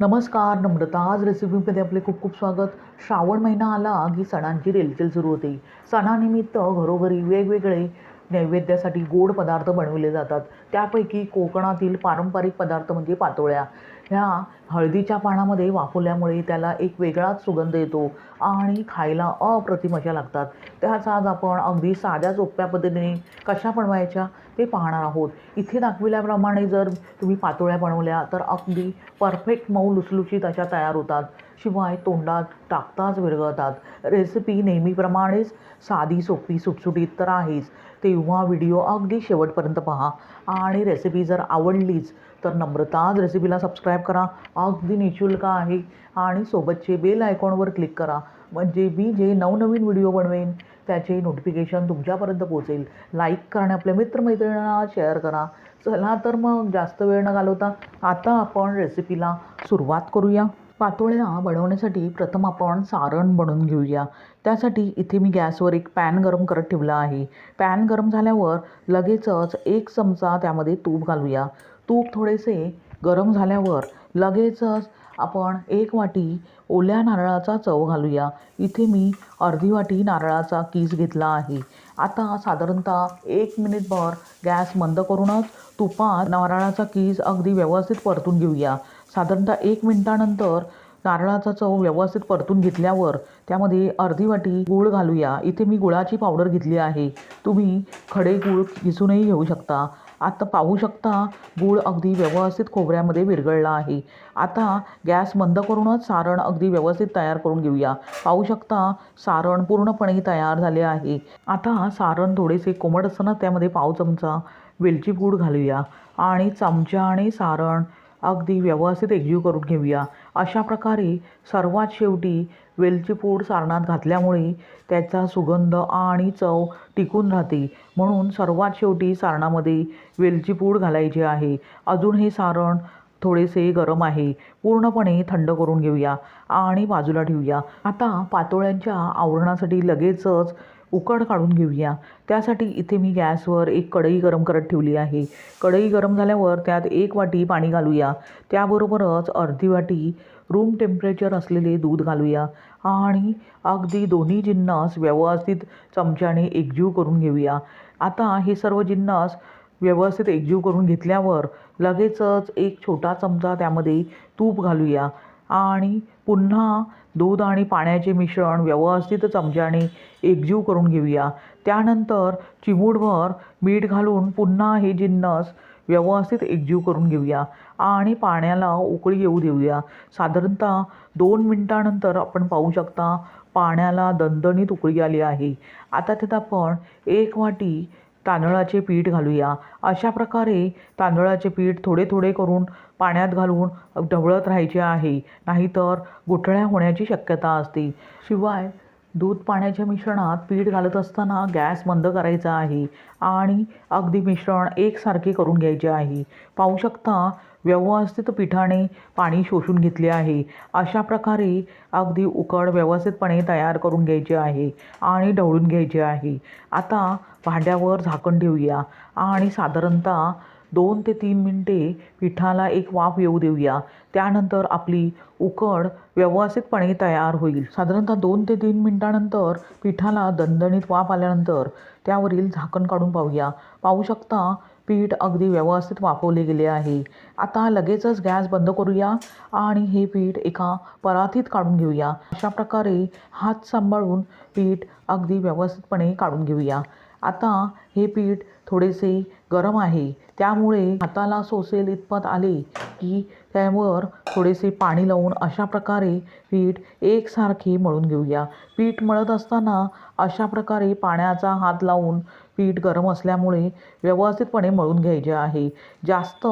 नमस्कार नम्रता. आज रेसिपीमध्ये आपले खूप खूप स्वागत. श्रावण महिना आला की सणांची रेलचेल सुरू होते. सणानिमित्त घरोघरी वेगवेगळे नैवेद्यासाठी गोड पदार्थ बनवले जातात. त्यापैकी कोकणातील पारंपरिक पदार्थ म्हणजे पातोळ्या. ह्या हळदीच्या पानामध्ये वाफवल्यामुळे त्याला एक वेगळाच सुगंध येतो आणि खायला अप्रतिम लागतात. त्याच आज आपण अगदी साध्या सोप्या पद्धतीने कशा बनवायच्या ते पाहणार आहोत. इथे दाखविल्याप्रमाणे जर तुम्ही पातोळ्या बनवल्या तर अगदी परफेक्ट मऊ लुसलुशीत अशा तयार होतात. शिवाय तोंडात टाकताच विरघळतात रेसिपी नेहमीप्रमाणेच साधी सोपी सुटसुटीत तर आहेच. तेव्हा व्हिडिओ अगदी शेवटपर्यंत पहा. आणि रेसिपी जर आवडलीच तर नम्रताज रेसिपीला सबस्क्राईब करा. अगदी निशुल्क आहे. आणि सोबतचे बेल आयकॉनवर क्लिक करा. म्हणजे मी जे नवनवीन व्हिडिओ बनवेन त्याचे नोटिफिकेशन तुमच्यापर्यंत पोहोचेल. लाईक करा आणि आपल्या मित्रमैत्रिणींना शेअर करा. चला तर मग जास्त वेळ न घालवता आता आपण रेसिपीला सुरुवात करूया. पातोळ्या बनवण्यासाठी प्रथम आपण सारण बनवून घेऊया. त्यासाठी इथे मी गॅसवर एक पॅन गरम करत ठेवला आहे. पॅन गरम झाल्यावर लगेचच एक चमचा त्यामध्ये तूप घालूया. तूप थोडेसे गरम झाल्यावर लगेचच आपण एक वाटी ओल्या नारळाचा चव घालूया. इथे मी अर्धी वाटी नारळाचा कीस घेतला आहे. आता साधारणतः एक मिनिटभर गॅस बंद करूनच तुपात नारळाचा कीस अगदी व्यवस्थित परतून घेऊया. साधारणतः एक मिनिटानंतर नारळाचा चव व्यवस्थित परतून घेतल्यावर त्यामध्ये अर्धी वाटी गूळ घालूया. इथे मी गुळाची पावडर घेतली आहे. तुम्ही खडे गूळ किसूनही घेऊ शकता. आता पाहू शकता गूळ अगदी व्यवस्थित खोबऱ्यामध्ये विरघळला आहे. आता गॅस बंद करूनच सारण अगदी व्यवस्थित तयार करून घेऊया. पाहू शकता सारण पूर्णपणे तयार झाले आहे. आता सारण थोडेसे कोमट असताना त्यामध्ये पाव चमचा वेलची पूड घालूया. आणि चमच्याने सारण अगदी व्यवस्थित एकजीव करून घेऊया. अशा प्रकारे सर्वात शेवटी वेलची पूड सारणात घातल्यामुळे त्याचा सुगंध आणि चव टिकून राहते. म्हणून सर्वात शेवटी सारणामध्ये वेलची पूड घालायची आहे. अजून हे सारण थोडेसे गरम आहे. पूर्णपणे थंड करून घेऊया आणि बाजूला ठेवूया. आता पातोळ्यांच्या आवरणासाठी लगेचच उकड काढून घेऊया. त्यासाठी इथे मी गॅसवर एक कढई गरम करत ठेवली आहे. कढई गरम झाल्यावर त्यात एक वाटी पाणी घालूया. त्याबरोबरच अर्धी वाटी रूम टेम्परेचर असलेले दूध घालूया. आणि अगदी दोन्ही जिन्नस व्यवस्थित चमच्याने एकजीव करून घेऊया. आता हे सर्व जिन्नस व्यवस्थित एकजीव करून घेतल्यावर लगेचच एक छोटा चमचा त्यामध्ये तूप घालूया. आणि पुन्हा दूध आणि पाण्याचे मिश्रण व्यवस्थित चमच्याने एकजीव करून घेऊया. त्यानंतर चिमूटभर मीठ घालून पुन्हा हे जिन्नस व्यवस्थित एकजीव करून घेऊया आणि पाण्याला उकळी येऊ देऊया. साधारणतः दोन मिनटानंतर आपण पाहू शकता पाण्याला दणदणीत उकळी आली आहे. आता त्यात आपण एक वाटी तांदळाचे पीठ घालूया. अशा प्रकारे तांदळाचे पीठ थोडे थोडे करून पाण्यात घालून ढवळत राहायचे आहे. नाहीतर गुठळ्या होण्याची शक्यता असते. शिवाय दूध पाण्याच्या मिश्रणात पीठ घालत असताना गॅस बंद करायचा आहे आणि अगदी मिश्रण एकसारखे करून घ्यायचे आहे. पाहू शकता व्यवस्थित पिठाने पाणी शोषून घेतले आहे. अशा प्रकारे अगदी उकड व्यवस्थितपणे तयार करून घ्यायचे आहे आणि ढवळून घ्यायचे आहे. आता भांड्यावर झाकण ठेवूया आणि साधारणतः दोन ते तीन मिनटे पिठाला एक वाफ येऊ देऊया. त्यानंतर आपली उकड व्यवस्थितपणे तयार होईल. साधारणतः दोन ते तीन मिनटानंतर पिठाला दणदणीत वाफ आल्यानंतर त्यावरील झाकण काढून पाहूया. पाहू शकता पीठ अगदी व्यवस्थित वाफवले गेले आहे. आता लगेचच गॅस बंद करूया आणि हे पीठ एका परातीत काढून घेऊया. अशा प्रकारे हात सांभाळून पीठ अगदी व्यवस्थितपणे काढून घेऊया. आता हे पीठ थोडेसे गरम आहे. त्यामुळे हाताला सोसेल इतपत आले की त्यावर थोडेसे पाणी लावून अशा प्रकारे पीठ एकसारखे मळून घेऊया. पीठ मळत असताना अशा प्रकारे पाण्याचा हात लावून पीठ गरम असल्यामुळे व्यवस्थितपणे मळून घ्यायचे आहे. जास्त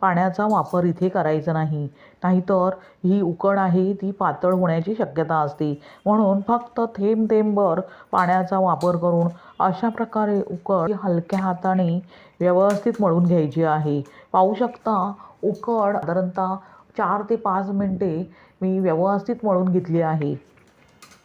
पाण्याचा वापर इथे करायचा नाही. नाहीतर ही उकड आहे ती पातळ होण्याची शक्यता असते. म्हणून फक्त थेंब थेंबभर पाण्याचा वापर करून अशा प्रकारे उकड हलक्या हाताने व्यवस्थित मळून घ्यायची आहे. पाहू शकता उकड साधारणतः चार ते पाच मिनटे मी व्यवस्थित मळून घेतली आहे.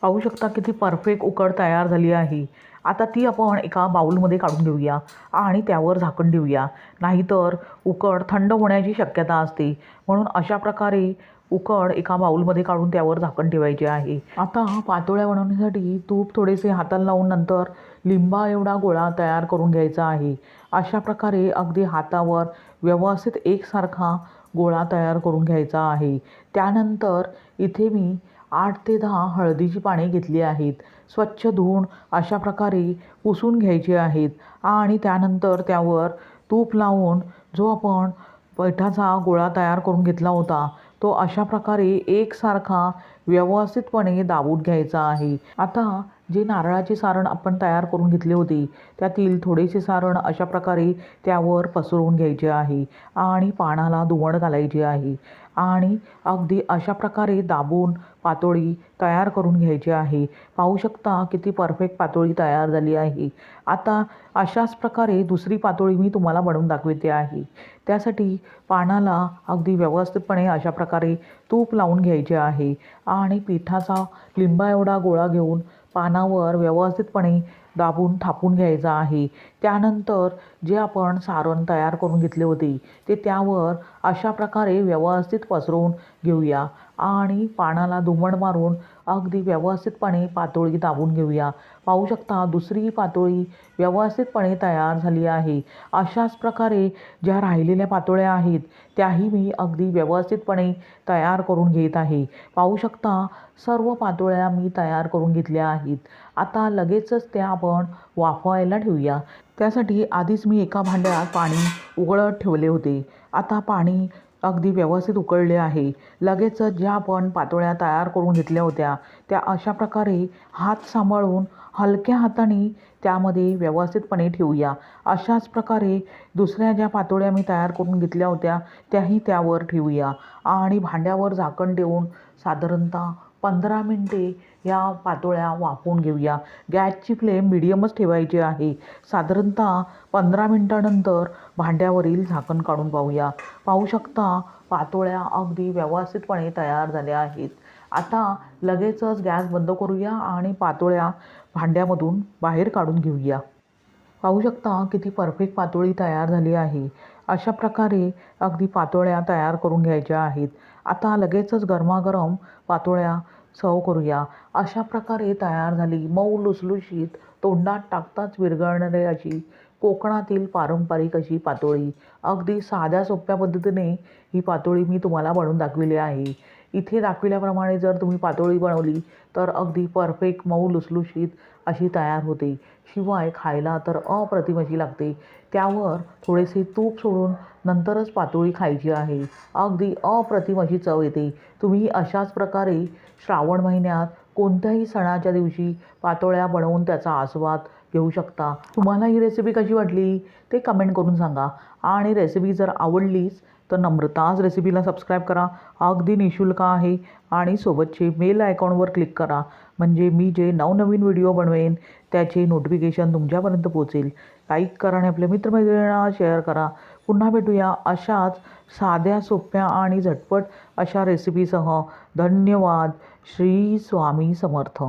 पाहू शकता किती परफेक्ट उकड तयार झाली आहे. आता ती आपण एका बाउलमध्ये काढून घेऊया आणि त्यावर झाकण देऊया नाहीतर उकड थंड होण्याची शक्यता असते. म्हणून अशा प्रकारे उकड एका बाउलमध्ये काढून त्यावर झाकण ठेवायचे आहे. आता पातोळ्या बनवण्यासाठी तूप थोडेसे हाताला लावून नंतर लिंबा एवढा गोळा तयार करून घ्यायचा आहे. अशा प्रकारे अगदी हातावर व्यवस्थित एकसारखा गोळा तयार करून घ्यायचा आहे. त्यानंतर इथे मी आठ ते दहा हळदीची पाने घेतली आहेत. स्वच्छ धुवून अशा प्रकारे पुसून घ्यायची आहेत आणि त्यानंतर त्यावर तूप लावून जो आपण पैठाचा गोळा तयार करून घेतला होता तो अशा प्रकारे एकसारखा व्यवस्थितपणे दाबून घ्यायचा आहे. आता जे नारळाचे सारण आपण तयार करून घेतले होते त्यातील थोडेसे सारण अशा प्रकारे त्यावर पसरवून घ्यायचे आहे आणि पानाला धुवण घालायचे आहे. आणि अगदी अशा प्रकारे दाबून पातोळी तयार करून घ्यायची आहे. पाहू शकता किती परफेक्ट पातोळी तयार झाली आहे. आता अशाच प्रकारे दुसरी पातोळी मी तुम्हाला बनवून दाखविते आहे. त्यासाठी पानाला अगदी व्यवस्थितपणे अशा प्रकारे तूप लावून घ्यायचे आहे आणि पिठाचा लिंबा एवढा गोळा घेऊन पानावर व्यवस्थितपणे दाबून थापून घ्यायचा आहे. त्यानंतर जे आपण सारण तयार करून घेतले होते ते त्यावर अशा प्रकारे व्यवस्थित पसरवून घेऊया आणि पानाला दुमण मारून अगदी व्यवस्थितपणे पातोळी दाबून घेऊया. पाहू शकता दुसरी पातोळी व्यवस्थितपणे तयार झाली आहे. अशाच प्रकारे ज्या राहिलेल्या पातोळ्या आहेत त्याही मी अगदी व्यवस्थितपणे तयार करून घेत आहे. पाहू शकता सर्व पातोळ्या मी तयार करून घेतल्या आहेत. आता लगेचच त्या आपण वाफवायला ठेवूया. त्यासाठी आधीच मी एका भांड्यात पाणी उकळत ठेवले होते. आता पाणी अगदी व्यवस्थित उकळले आहे. लगेचच ज्या आपण पातोळ्या तयार करून घेतल्या होत्या त्या अशा प्रकारे हात सांभाळून हलक्या हाताने त्यामध्ये व्यवस्थितपणे ठेवूया. अशाच प्रकारे दुसऱ्या ज्या पातोळ्या मी तयार करून घेतल्या होत्या त्याही त्यावर ठेवूया आणि भांड्यावर झाकण देऊन साधारणतः पंधरा मिनटे या पातोळ्या वाफवून घेऊया. गॅसची फ्लेम मिडियमच ठेवायची आहे. साधारणतः पंधरा मिनटानंतर भांड्यावरील झाकण काढून पाहूया. पाहू शकता पातोळ्या अगदी व्यवस्थितपणे तयार झाल्या आहेत. आता लगेचच गॅस बंद करूया आणि पातोळ्या भांड्यामधून बाहेर काढून घेऊया. पाहू शकता किती परफेक्ट पातोळी तयार झाली आहे. अशा प्रकारे अगदी पातोळ्या तयार करून घ्यायच्या आहेत. आता लगेचच गरमागरम पातोळ्या सव करूया. अशा प्रकारे तयार झाली मऊ लुसलुशीत तोंडात टाकताच विरघळणारी अशी कोकणातील पारंपरिक अशी पातोळी. अगदी साध्या सोप्या पद्धतीने ही पातोळी मी तुम्हाला बनवून दाखविली आहे. इथे दाखविल्याप्रमाणे जर तुम्ही पातोळी बनवली तर अगदी परफेक्ट मऊ लुसलुशीत अशी तयार होते. शिवाय खायला तर अप्रतिम अशी लागते. त्यावर थोडेसे तूप सोडून नंतरच पातोळी खायची आहे. अगदी अप्रतिम अशी चव येते. तुम्ही अशाच प्रकारे श्रावण महिन्यात कोणत्याही सणाच्या दिवशी पातोळ्या बनवून त्याचा आस्वाद घेऊ शकता. तुम्हाला ही रेसिपी कशी वाटली ते कमेंट करून सांगा. आणि रेसिपी जर आवडलीच तर नम्रताज रेसिपीला सबस्क्राईब करा. अगदी निशुल्क आहे. आणि सोबतचे मेल आयकॉनवर क्लिक करा. म्हणजे मी जे नवनवीन व्हिडिओ बनवेन त्याचे नोटिफिकेशन तुमच्यापर्यंत पोहोचेल. लाईक करा आणि आपल्या मित्रमैत्रिणींना शेअर करा. पुन्हा भेटूया अशाच साध्या सोप्या आणि झटपट अशा रेसिपीसह धन्यवाद. श्री स्वामी समर्थ.